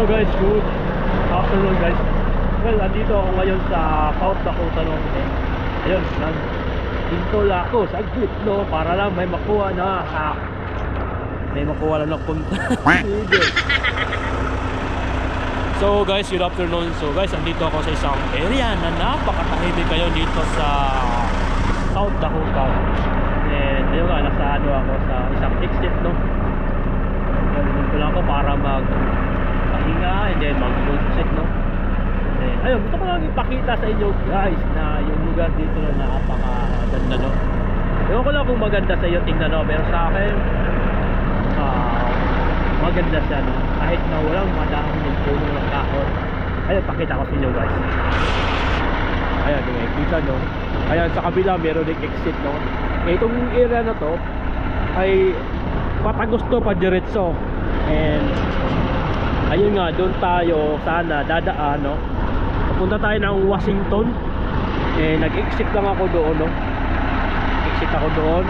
hello guys, good afternoon guys. Well, andito ako ngayon sa South Dakota no. Ayun, nan. Dito lang ako sa no para lang may makuha na ha. May makuha lang ng punta. so guys, good afternoon. So guys, andito ako sa isang area na napakatahimik kayo dito sa South Dakota. And ayun nga, nasa ano ako sa isang exit no. Nandito lang ako para mag pahinga and then mag road check no. And, ayun, gusto ko lang ipakita sa inyo guys na yung lugar dito na napakaganda no. Ewan ko lang kung maganda sa iyo tingnan no, pero sa akin ah, maganda siya no. Kahit na walang madahon ng puno ng kahoy. Ayun, pakita ko sa inyo guys. Ayan, yung nakikita no. Ayan, sa kabila meron ding exit no. Eh, itong area na to ay patagos to pa diretso. And ayun nga, doon tayo sana dadaan no. Papunta tayo ng Washington. Eh, nag-exit lang ako doon no. Exit ako doon.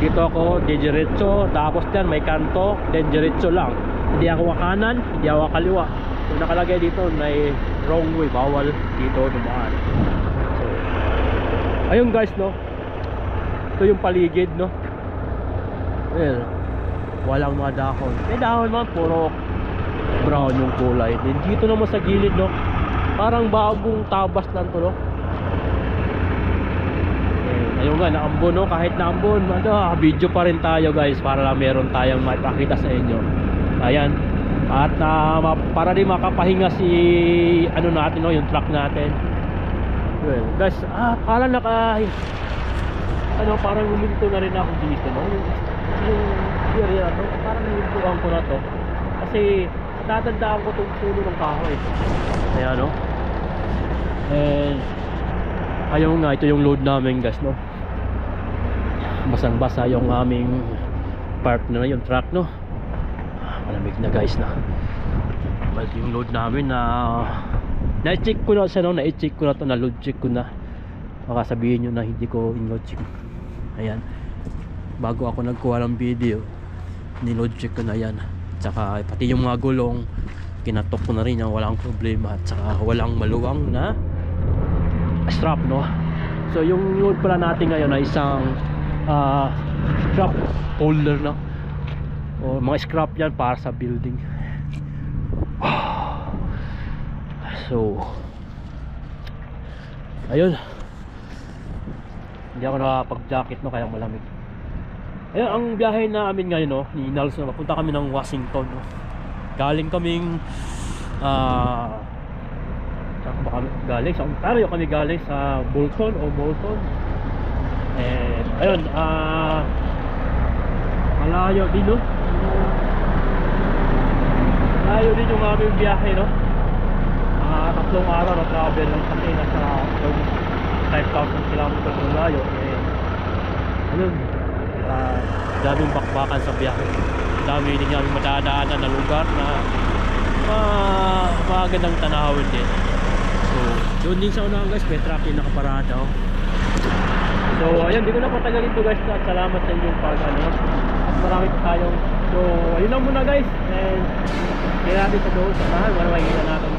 Dito ako, diretso, tapos diyan may kanto, then diretso lang. Hindi ako kanan, hindi ako kaliwa. So nakalagay dito may wrong way, bawal dito dumaan. So, ayun guys no. Ito yung paligid no. Well, walang mga dahon. May dahon man, puro brown yung kulay. Then dito naman sa gilid no. Parang bagong tabas lang to no. Eh, ayun nga, naambon no. Kahit naambon, ano, ah, video pa rin tayo guys para lang meron tayong maipakita sa inyo. Ayan. At ma- para din makapahinga si ano natin no, yung truck natin. Well, guys, ah, kala naka ano, parang huminto na rin ako dito, no? Yung, yung area to, parang nahintuan ko na to. Kasi, natatandaan ko itong puno ng kahoy. Ayan, no? And, ayun nga, ito yung load namin, guys, no? Basang-basa yung aming partner na yung truck, no? Malamig na, guys, na. But yung load namin na na-check ko na siya, no? Na-check ko na to, na-load check ko na baka sabihin nyo na hindi ko in-load check ayan bago ako nagkuha ng video ni-load check ko na yan tsaka pati yung mga gulong kinatok ko na rin yan walang problema at saka walang maluwang na strap no? So yung load pala natin ngayon ay isang ah, strap holder no? O mga scrap yan para sa building. So ayun. Hindi ako nakapag-jacket no? Kaya malamig. Ayun, ang biyahe namin ngayon no, ni Nelson, papunta kami ng Washington no. Galing kaming ah saan ba kami galing? Sa Ontario kami galing sa Bolton o Bolton. And ayun, ah malayo din no. Malayo din yung aming biyahe no. Mga tatlong araw na travel lang kasi nasa 5,000 kilometers ng layo eh ayun uh, daming bakbakan sa biyahe. Dami din namin madadaanan na lugar na uh, magandang tanawin din. So doon din sa unahan guys may truck yung nakaparada oh. so ayun di ko na patagalin to guys at salamat sa inyong pag ano at marami pa tayong so ayun lang muna guys and kaya natin sa doon sa bahay para makikita natin